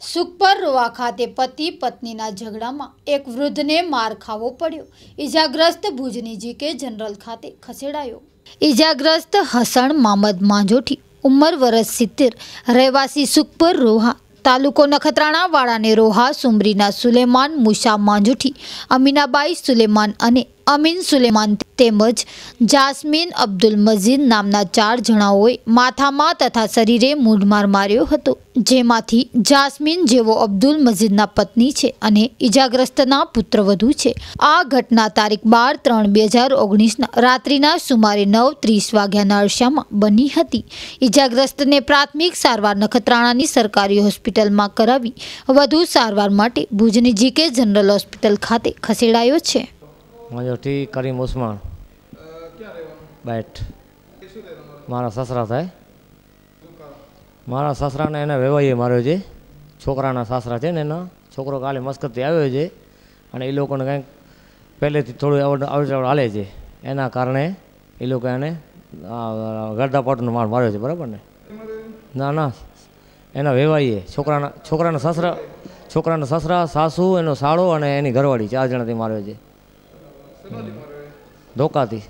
સુખપર રોવા ખાતે પતિ પત્નીના ઝઘડામાં એક વૃદ્ધને માર ખાવો પડ્યો. ઈજાગ્રસ્ત ભુજની જીકે જનરલ ખાતે ખસેડાયો. ઈજાગ્રસ્ત હસણ મામદ માંજોઠી, ઉંમર વરસ સિત્તેર, રહેવાસી સુખપર રોહા, તાલુકો નખત્રાણાવાળાને રોહા, સુમરીના સુલેમાન, મુશા માંજુઠી, અમીનાબાઈ સુલેમાન અને અમીન સુલેમાન તેમજ જાસ્મીન અબ્દુલ મજીદ નામના ચાર જણાઓએ માથામાં તથા શરીરે મૂઢમાર માર્યો હતો. જેમાંથી જાસ્મીન જેવો અબ્દુલ મજીદના પત્ની છે અને ઈજાગ્રસ્તના પુત્રવધુ છે. આ ઘટના તારીખ બાર ત્રણ બે હજાર ઓગણીસના રાત્રિના સુમારે નવ ત્રીસ વાગ્યાના અરસામાં બની હતી. ઈજાગ્રસ્તને પ્રાથમિક સારવાર નખત્રાણાની સરકારી હોસ્પિટલમાં કરાવી વધુ સારવાર માટે ભુજની જીકે જનરલ હોસ્પિટલ ખાતે ખસેડાયો છે. મજોઠી કરીમ ઉસ્માન. બેટ મારા સસરા થાય. મારા સસરાને એને વેવાઈએ માર્યો છે. છોકરાના સાસરા છે ને એના. છોકરો કાલે મસ્કતથી આવ્યો છે. અને એ લોકોને કંઈક પહેલેથી થોડું આવડ આવડ હાલે છે. એના કારણે એ લોકો એને ગરદાપટનો માર માર્યો છે. બરાબર ને? ના ના. એના વેવાઈએ. છોકરાના છોકરાના સસરા છોકરાના સસરા, સાસુ, એનો સાળો અને એની ઘરવાળી ચાર જણાથી માર્યો છે. ધોકાથી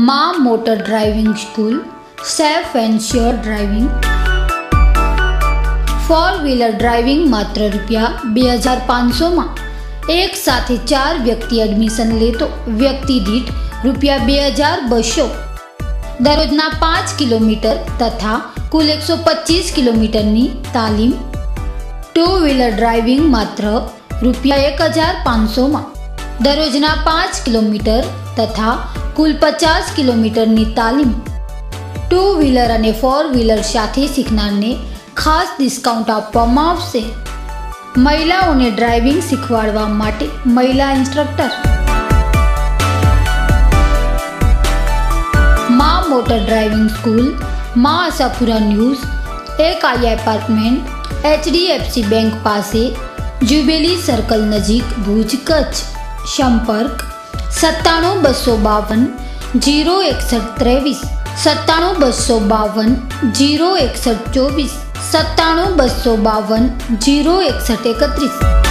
માં motor driving school safe and sure driving four wheeler driving માત્ર રૂપિયા બે હજાર પાંચસોમાં એક સાથે ચાર વ્યક્તિ એડમિશન લેતો વ્યક્તિ દીઠ રૂપિયા બે હજાર બસો દરરોજના પાંચ કિલોમીટર તથા કુલ એકસો પચીસ કિલોમીટરની તાલીમ. ટુ વ્હીલર ડ્રાઇવિંગ માત્ર રૂપિયા એક હજાર પાંચસોમાં. દરરોજના પાંચ કિલોમીટર તથા કુલ પચાસ કિલોમીટરની તાલીમ. ટુ વ્હીલર અને ફોર વ્હીલર સાથે શીખનારને ખાસ ડિસ્કાઉન્ટ આપવામાં આવશે. મહિલાઓને ડ્રાઇવિંગ શીખવાડવા માટે મહિલા ઇન્સ્ટ્રક્ટર. મા મોટર ડ્રાઇવિંગ સ્કૂલ માં આશાપુરા ન્યૂઝ એક આઈ એપાર્ટમેન્ટ, એચડીએફસી બેંક પાસે, જ્યુબેલી સર્કલ નજીક ભુજ કચ્છ. સંપર્ક સત્તાણું બસો બાવન, જીરો એકસઠ ત્રેવીસ, સત્તાણું બસો બાવન, જીરો એકસઠ ચોવીસ, સત્તાણું બસો બાવન, જીરો એકસઠ એકત્રીસ.